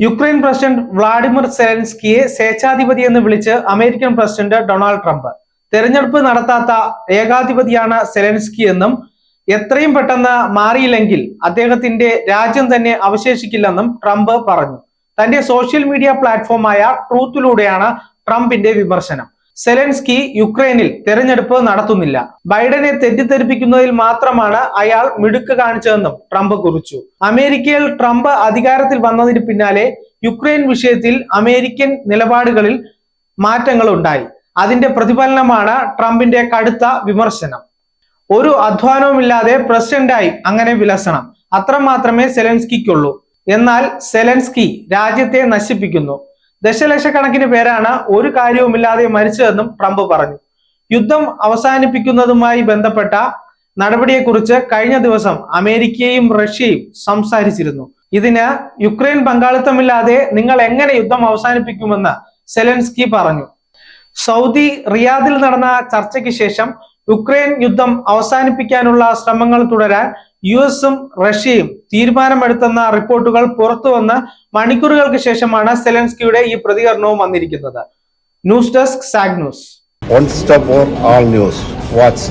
Ukraine president Vladimir സെലൻസ്കിയെ സ്വേച്ഛാധിപതി എന്ന് വിളിച്ച് അമേരിക്കൻ പ്രസിഡന്റ് ഡൊണാൾഡ് ട്രംപ്. തെരഞ്ഞെടുപ്പ് നടത്താത്ത ഏകാധിപതിയാണ് സെലൻസ്കി എന്നും എത്രയും പെട്ടെന്ന് മാറിയില്ലെങ്കിൽ അദ്ദേഹത്തിന്റെ രാജ്യം തന്നെ അവശേഷിക്കില്ലെന്നും ട്രംപ് പറഞ്ഞു. തന്റെ സോഷ്യൽ മീഡിയ പ്ലാറ്റ്ഫോമായ ട്രൂത്തിലൂടെയാണ് ട്രംപിന്റെ വിമർശനം. സെലൻസ്കി യുക്രൈനിൽ തെരഞ്ഞെടുപ്പ് നടത്തുന്നില്ല. ബൈഡനെ തെറ്റിദ്ധരിപ്പിക്കുന്നതിൽ മാത്രമാണ് അയാൾ മിടുക്ക് കാണിച്ചതെന്നും ട്രംപ് കുറിച്ചു. അമേരിക്കയിൽ ട്രംപ് അധികാരത്തിൽ വന്നതിന് പിന്നാലെ യുക്രൈൻ വിഷയത്തിൽ അമേരിക്കൻ നിലപാടുകളിൽ മാറ്റങ്ങൾ ഉണ്ടായി. അതിന്റെ പ്രതിഫലനമാണ് ട്രംപിന്റെ കടുത്ത വിമർശനം. ഒരു അധ്വാനവുമില്ലാതെ പ്രസിഡന്റായി അങ്ങനെ വിലസണം. അത്ര മാത്രമേ സെലൻസ്കിക്കുള്ളൂ. എന്നാൽ സെലൻസ്കി രാജ്യത്തെ നശിപ്പിക്കുന്നു. ദശലക്ഷക്കണക്കിന് പേരാണ് ഒരു കാര്യവുമില്ലാതെ മരിച്ചതെന്നും ട്രംപ് പറഞ്ഞു. യുദ്ധം അവസാനിപ്പിക്കുന്നതുമായി ബന്ധപ്പെട്ട നടപടിയെക്കുറിച്ച് കഴിഞ്ഞ ദിവസം അമേരിക്കയും റഷ്യയും സംസാരിച്ചിരുന്നു. ഇതിന് യുക്രൈൻ പങ്കാളിത്തമില്ലാതെ നിങ്ങൾ എങ്ങനെ യുദ്ധം അവസാനിപ്പിക്കുമെന്ന് സെലൻസ്കി പറഞ്ഞു. സൗദി റിയാദിൽ നടന്ന ചർച്ചയ്ക്ക് ശേഷം യുക്രൈൻ യുദ്ധം അവസാനിപ്പിക്കാനുള്ള ശ്രമങ്ങൾ തുടരാൻ യു എസും റഷ്യയും തീരുമാനമെടുത്തെന്ന റിപ്പോർട്ടുകൾ പുറത്തുവന്ന് മണിക്കൂറുകൾക്ക് ശേഷമാണ് സെലൻസ്കിയുടെ ഈ പ്രതികരണവും വന്നിരിക്കുന്നത്. News desk Saag news. One stop for all news. Watch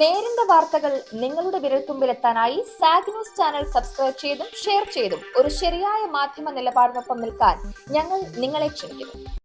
നേരിന്റെ വാർത്തകൾ നിങ്ങളുടെ വിരൽത്തുമ്പിലെത്താനായി സാഗ് ന്യൂസ് ചാനൽ സബ്സ്ക്രൈബ് ചെയ്തും ഷെയർ ചെയ്തും ഒരു ശരിയായ മാധ്യമ നിലപാടിനൊപ്പം നിൽക്കാൻ ഞങ്ങൾ നിങ്ങളെ ക്ഷണിക്കുന്നു.